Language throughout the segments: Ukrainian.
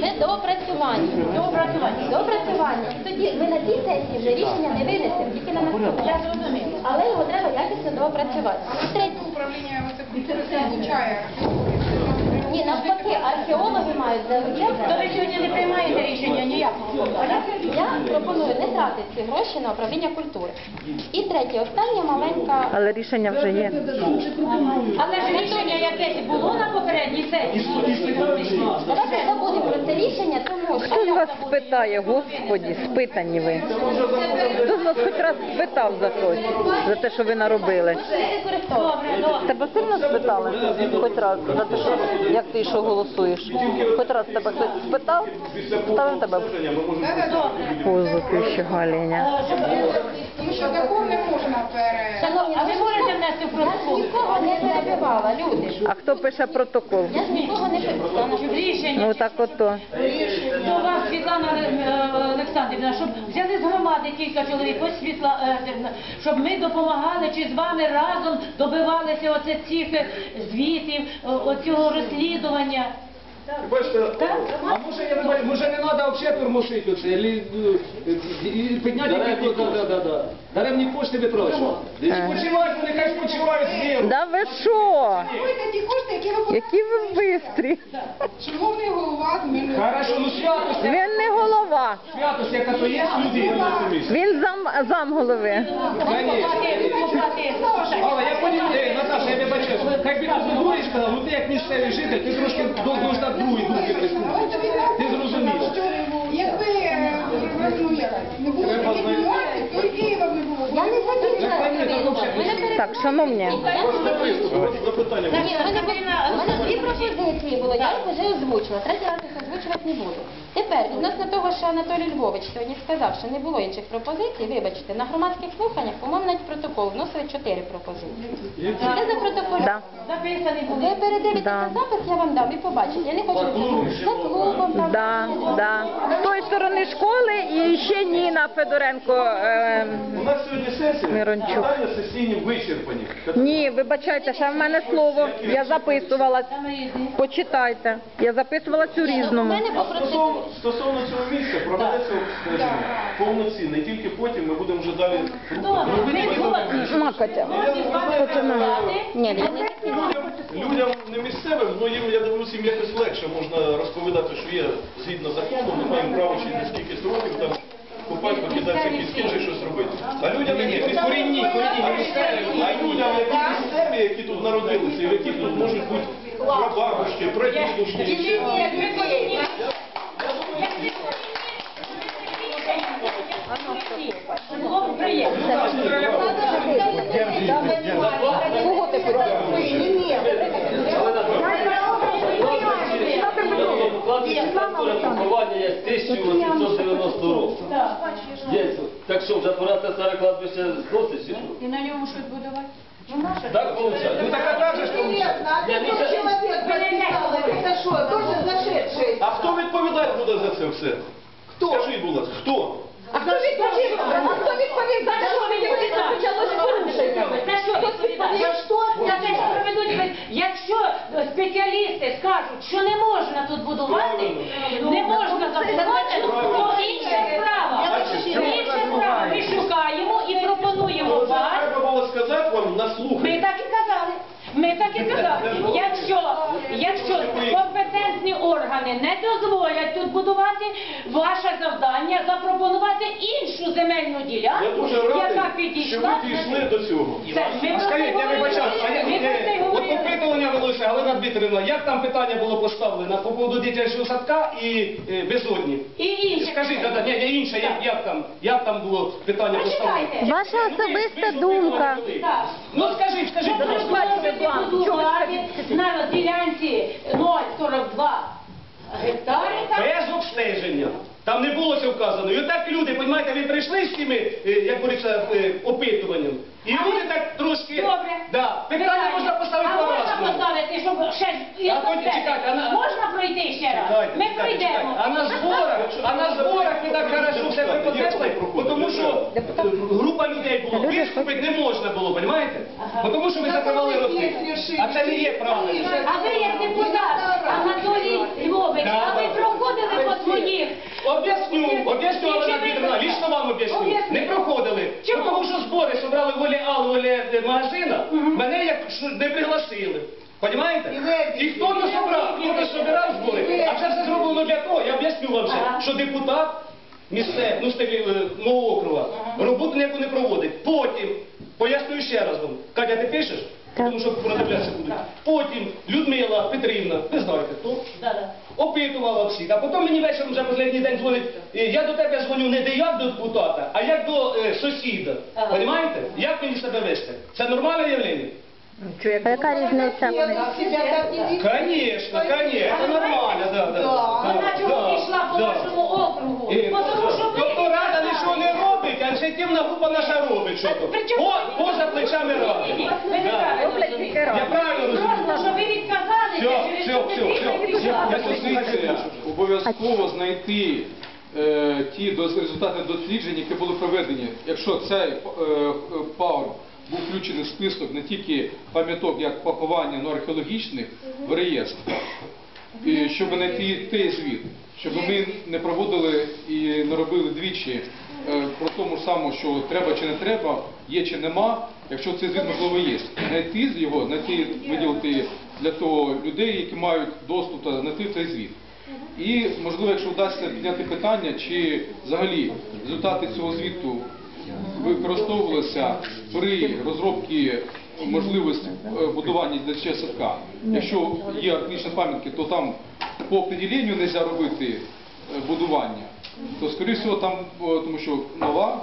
Це доопрацювання. Доопрацювання. Доопрацювання. І тоді ми на цій сесії вже рішення не винесемо, тільки на наступній. Але його треба якісно доопрацювати. Третє. Управління це залучає. Ні, навпаки, археологи мають залучати. То ви сьогодні не приймаєте рішення ніякого? Я пропоную не тратити ці гроші на управління культури. І третє, остання маленька. Але рішення вже є. Але ж рішення якесь було на попередній сесії. Давайте забудемо про це рішення, тому що Хто з вас спитає, господі, спитані ви? Хто з вас хоч раз спитав за щось, за те, що ви наробили? Добре, добре. Тебе сильно спитали? Хоч раз за те, що як ти що голосуєш? Хоч раз тебе хтось спитав? Ставив тебе в позу ще Галіня. Тому що закон не можна пере... Шановні, А ви можете внести протокол? нікого не перебивала, люди. А хто пише протокол? Я ж нікого не. Рішення Ну так ото. До вас, Світлана е, Олександрівна, щоб взяли з громади кілька чоловік, ось Світла, е, щоб ми допомагали чи з вами разом добивалися оце цих е, звітів, оцього розслідування. Бачите, а може, я думаю, може не треба взагалі тормошити оце, или, е, і підняти якісь, да, да, да, да. Даремні кошти. Е. Спочивають, вони хай спочивають зліво. Да ви що? Ті кошти, які ви Які ви бистрі? Шановний голова. Хорошо, ну святость, Він не голова. святость, яка то є цьому місці. Він зам, зам голови. Конечно. Але я поняв, е, Наташа, я вибачаю, хай би ти будуєш, ну ти як місцевий житель, ти трошки должна другий думки прислухати. Ти зрозумієш. Якби як, не було таких нюансів, то і Києва не було. Я не. Так, шановні. Запитання. Ні, у мене у мене дві пропозиції було, я їх вже озвучила, третій раз їх озвучувати не буду. Тепер, відносно того, що Анатолій Львович сьогодні сказав, що не було інших пропозицій, вибачте, на громадських слуханнях, по-моєму, навіть протокол вносили чотири пропозиції. Це за протокол. Записаний. Ви передивитеся Да. запис, я вам дам і побачите. Я не хочу це за клубом там. Да, да. З тої сторони школи і ще Ніна Федоренко. Е, У нас сьогодні сесія, Мирончук. питання сесійні вичерпані. ні, вибачайте, ще в мене слово. Я записувала. Почитайте. Я записувала цю У різному. Мене попросили. Стосовно, цього місця проведеться обстеження повноцінне, і тільки потім ми будемо вже далі не людям, не місцевим, ну їм, я дивлюся, їм якось легше можна розповідати, що є згідно закону, ми маємо право ще не скільки років там купати, покидатися кістки чи щось робити. А людям, які корінні, корінні місцеві, а людям, які місцеві, які тут народилися, і в яких тут можуть бути прабабушки, прадідушки. Було б приємно. Кого ти Поховання є 1890 року. Є. Так що, вже пора це старе кладбище зносить чи що? І на ньому щось будувати? Так виходить. Ну так а так же ж виходить. Это что, тоже зашедший? А хто відповідати буде за це все? Хто? Скажи, будь ласка, хто? А хто відповів? А хто відповів? За що? За що відповідати? За що? За те, що проведуть, якщо спеціалісти скажуть, що не можна тут будувати, не можна забудувати, то інша справа. Інша справа. Ми шукаємо і пропонуємо Оце вас. треба було сказати вам на слух. Ми так і казали. Ми так і казали. Якщо, якщо органи не дозволять тут будувати, ваше завдання запропонувати іншу земельну Я ділянку, дуже яка радий, що підійшла. ви дійшли до цього. Це ми А про це скажіть, я говорили. вибачаю, а я- Ми про це е, от говорили. опитування велося, Галина Дмитрівна, як там питання було поставлено по поводу дитячого садка і е, безодні? І інше. Скажіть, да, да, ні, ні, інше, як, як там, як там було питання поставлено? Почекайте. Ваша особиста думка. Так. Ну скажіть, скажіть, Щоб дозволити будувати на ділянці 0,42 гектари, так? без обстеження. Там не було це вказано. І отак люди, розумієте, ви прийшли з цими, е, як говориться, е, опитуванням. І люди так трошки... Добре. Да. Питання можна поставити А можна по-разному. поставити, щоб ще я А конкретно. чекайте, а на- можна пройти ще раз? Чекайте, Ми чекайте, пройдемо. чекайте. А на зборах, а на зборах ви так хорошо все приподнесли, бо тому що е, група людей було, виступити не можна було, розумієте? Бо тому що ви закривали роти. А це не є правильно. А ви як депутат Анатолій Львович, Да, а ви проходили по своїх? Об'ясню, об'ясню, Олена Петрівна, лічно вам об'ясню. Не проходили. Чому? Тому що збори собрали волі А, волі е, магазина, мене як не пригласили. Понімаєте? І хто то собрав, хто то собирав збори. А це все зроблено для того, я об'ясню вам це, що депутат місце, ну, стилі, е, мого округа, роботу ніяку не проводить. Потім, пояснюю ще раз вам, Катя, ти пишеш? Тому що продивлятися будуть. Потім Людмила Петрівна, ви знаєте хто? Опитувала всіх, а потім мені вечором вже останній день дзвонить, «Е, я до тебе дзвоню не де як до депутата, а як до е, сусіда. Понимаєте? Як мені себе вести? Це нормальне явлення? А яка різниця? Конечно, конечно, це нормально, да, да. Вона чого пішла по да. вашому округу? Е, Бо тому що ви... Тобто рада нічого не робить, а ініціативна група наша робить щось. При чому Поза плечами ради. Я правильно розумію? Що ви відказалися Все, все, все. Я Пропозиція обов'язково знайти е, ті результати досліджень, які були проведені. Якщо цей е, е, був включений в список не тільки пам'яток як поховання, але археологічних в реєстр, і щоб знайти той звіт, щоб ми не проводили і не робили двічі е, про тому ж самому, що треба чи не треба, є чи нема, якщо цей звіт можливо є. Знайти його, знайти, виділити для того людей, які мають доступ та знайти цей звіт. І можливо, якщо вдасться підняти питання, чи взагалі результати цього звіту використовувалися при розробці можливості е, будування дитячого садка. Якщо є археологічні пам'ятки, то там по определенню не можна робити е, будування, то скоріше всього там, е, тому що нова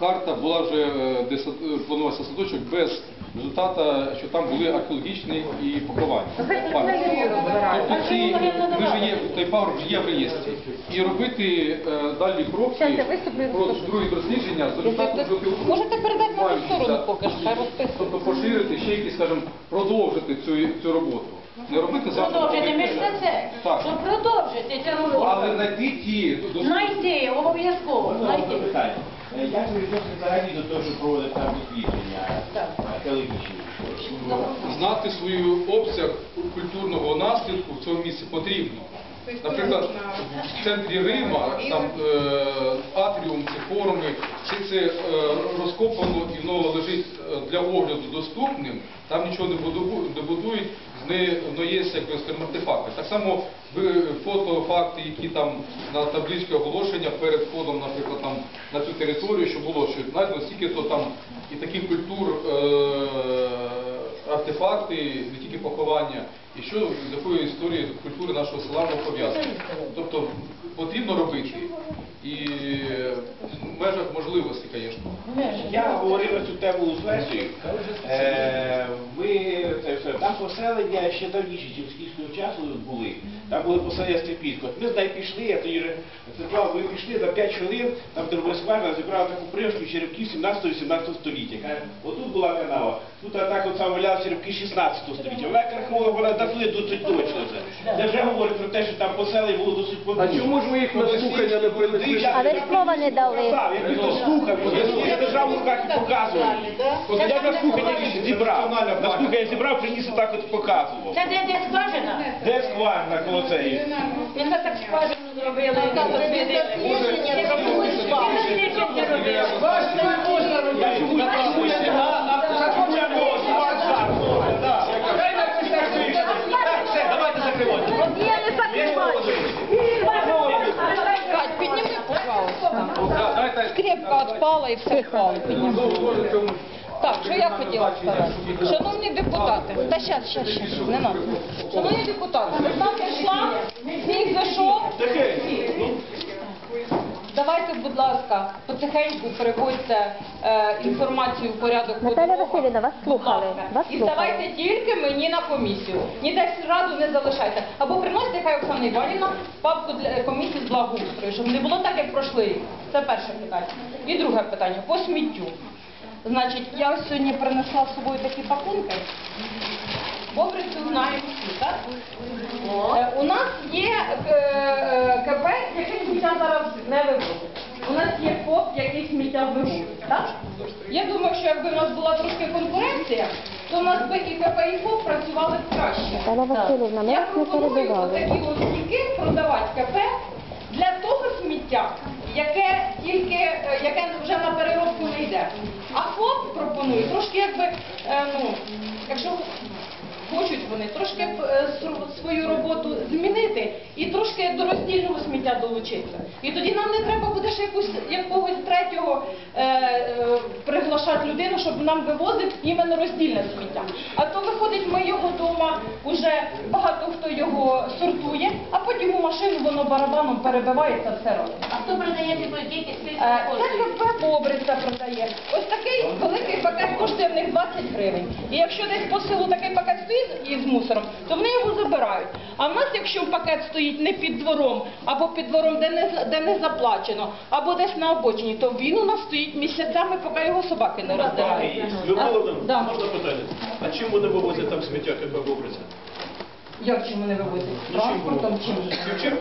карта була вже, е, де е, планувався садочок без результату, що там були археологічні і поховання. Тобто ці, ж є, той пагорб вже є в реєстрі. І робити е, далі кроки про другі дослідження з результатом вже. Можете передати на ту сторону поки що, хай. Тобто поширити ще якісь, скажімо, продовжити цю, цю роботу. Не робити завтра. Продовжити, ми ж на це. Так. Щоб продовжити цю роботу. Але знайти ті до- Знайти, обов'язково, знайти. Питання. Е, Як ви відносите взагалі до того, що проводять там дослідження археологічні? знати свою обсяг культурного наслідку в цьому місці потрібно. Наприклад, в центрі Рима, там е, атріум, ці форуми, все це е, розкопано і воно лежить е, для огляду доступним, там нічого не будують, не будують, з неї воно є як скажімо, артефакти. Так само ви- фотофакти, які там на табличці оголошення перед входом, наприклад, там на цю територію, що було, що знайдено стільки то там і таких культур. Е, артефакти, не тільки поховання, і що з якою історією культури нашого села воно пов'язано. Тобто потрібно робити і в межах можливості, звісно. Я говорив на цю тему з Лесею. Е, ви це все там поселення ще давніше, чим скільського часу були. Там були поселення Степінського. Ми з нею пішли, я тоді вже сказав, ви пішли за 5 хвилин, там Дербесварна зібрала таку прившку черепки 17-18 століття. Каже, отут була канава, тут так от сам валяв черепки 16 століття. Вона археолог, вона датує досить точно це. Це вже говорить про те, що там поселення було досить А чому ж ви їх на слухання не принесли? А ви ж слова не дали. Так, я просто слухав, я держав в руках і показував. От я на слухання зібрав. На слухання зібрав, приніс і так от показував. Це де, де скважина? Де скважина коло цієї? Він так скважину зробили. Скрепка відпала і все впало. Так, що я хотіла сказати? Шановні депутати, та щас, щас, щас, не надо. Шановні депутати, весна прийшла, сніг зайшов. Давайте, будь ласка, потихеньку переводьте е, інформацію в порядок. Наталя. Василівна, вас Будь слухали, ласка. вас І слухали. тільки мені на комісію. Ніде раду не залишайте. Або приносите, хай Оксана Іванівна папку для комісії з благоустрою, щоб не було так, як пройшли рік. Це перше питання. І друге питання по сміттю. Значить, я ось сьогодні принесла з собою такі пакунки. Бобрицю знаємо всі, так? Е, У нас є е, е, КП, яке сміття зараз не вивозить. У нас є ФОП, який сміття вивозить, так? Я думаю, що якби в нас була трошки конкуренція, то у нас би і КП, і ФОП працювали б краще. Васильівна, ми Я вас не пропоную перебивали. такі от стійки продавати КП для того сміття, яке тільки е, яке вже на переробку не йде. А ФОП пропонує трошки якби, е, ну, якщо хочуть вони трошки е, свою роботу змінити і трошки до роздільного сміття долучитися. І тоді нам не треба буде ще якусь якогось третього е, е, приглашати людину, щоб нам вивозив іменно роздільне сміття. А то виходить, ми його вдома уже багато хто його сортує, а потім у машину воно барабаном перебивається все робить. А хто продає Е, Це КП Бобриця продає. Ось такий великий пакет коштує в них 20 гривень. І якщо десь по селу такий пакет стоїть із мусором, то вони його забирають. А в нас, якщо пакет стоїть не під двором, або під двором, де не, за- де не заплачено, або десь на обочині, то він у нас стоїть місяцями, поки його собаки не роздирають. Людмила А, да. можна питання? А чим вони вивозять там сміття КП Бобриця? Як чому не вивозять? Ну, Транспортом чим? же? Чим?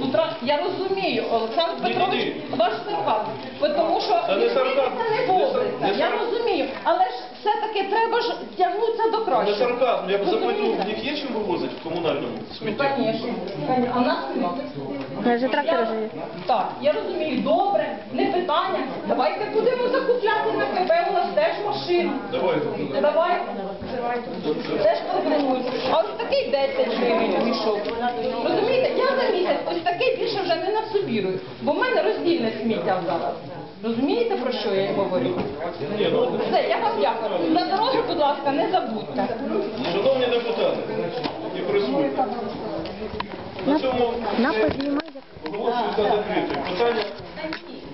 Ну, тра- я розумію, Олександр Ні-ні-ні. Петрович, ваш сарказм. Бо Тому що Та не сарказм. не сар- Я сар- розумію, але ж все-таки треба ж тягнутися до Не кращого. сарказм, я б запитував, Розумієте? в них є чим вивозити в комунальному Ну? Звісно. А в нас нема. Навіть трактор же є. Так, я розумію, добре, не питання. Давайте будемо закупляти на КП, у нас теж машина. Давайте. Давайте. Теж пропонують. А ось такий 10 гривень мішок. Розумієте, я за місяць ось такий більше вже не насобірую, бо в мене роздільне сміття зараз. Розумієте, про що я говорю? Ну, Все, я вам дякую. За дороги, будь ласка, не забудьте. шановні депутати і присутні, на цьому За закритим. Питання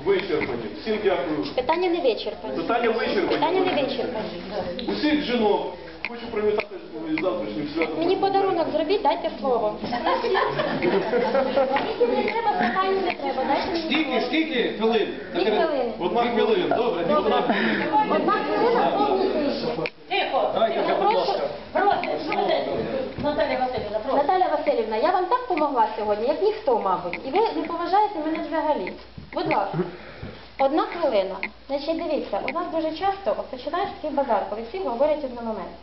вичерпані. Всім дякую. Питання не вичерпані. Питання вичерпані. Питання не вичерпані. Усіх жінок хочу привітати із завтрашнім святом. Мені подарунок зробіть, дайте слово. Не треба, питання не треба, дайте мені Скільки, скільки хвилин? Дві хвилини. Одна хвилина, добре, одна хвилина. Одна хвилина повні Я прошу, Прошу, Наталя Васильівна, прошу. Наталя Васильівна, я вам так помогла сьогодні, як ніхто, мабуть. І ви не поважаєте мене взагалі. Будь ласка. Одна хвилина. Значить, дивіться, у нас дуже часто от починаєш такий базар, коли всі говорять одномоментно.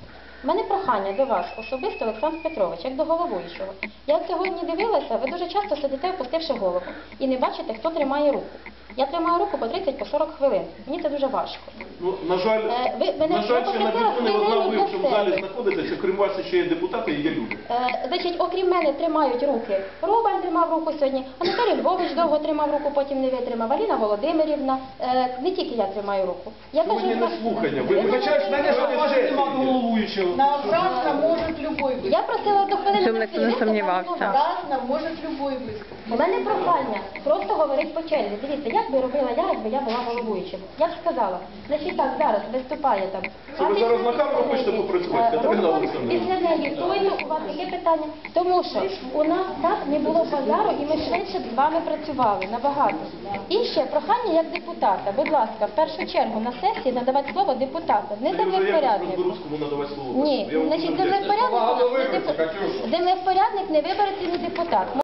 У мене прохання до вас, особисто Олександр Петрович, як до головуючого. Я от сьогодні дивилася, ви дуже часто сидите, опустивши голову, і не бачите, хто тримає руку. Я тримаю руку по 30 по 40 хвилин. Мені це дуже важко. Ну, на жаль, Е, ви- ви не на жаль, ще на трибуні одна ви, що в залі знаходитеся, крім вас ще є депутати і є люди. Е, значить, окрім мене тримають руки. Рубан тримав руку сьогодні, Анатолій Львович довго тримав руку, потім не витримав. Аліна Володимирівна. Е, не тільки я тримаю руку. Я Сьогодні кажу, не вас- слухання. Ви Ви вибачаєш мене мене, може головуючого. На обратно может любой. Я просила одну хвилину. Щоб ніхто не сумнівався. Обратно может любой выступить. У мене прохання просто говорить по черзі. Дивіться, як би робила я, якби я була головуючим. Я б сказала, значить так, зараз виступає там. Це ви зараз на камеру хочете попрацювати, Е, Катерина Олександрівна? Після неї Тойно, у вас яке питання? Тому що у нас так не було базару і ми швидше з вами працювали набагато. І ще прохання як депутата. Будь ласка, в першу чергу на сесії надавати слово депутата, не землевпоряднику. Ні, значить землевпорядник, не не вибереться ні депутат.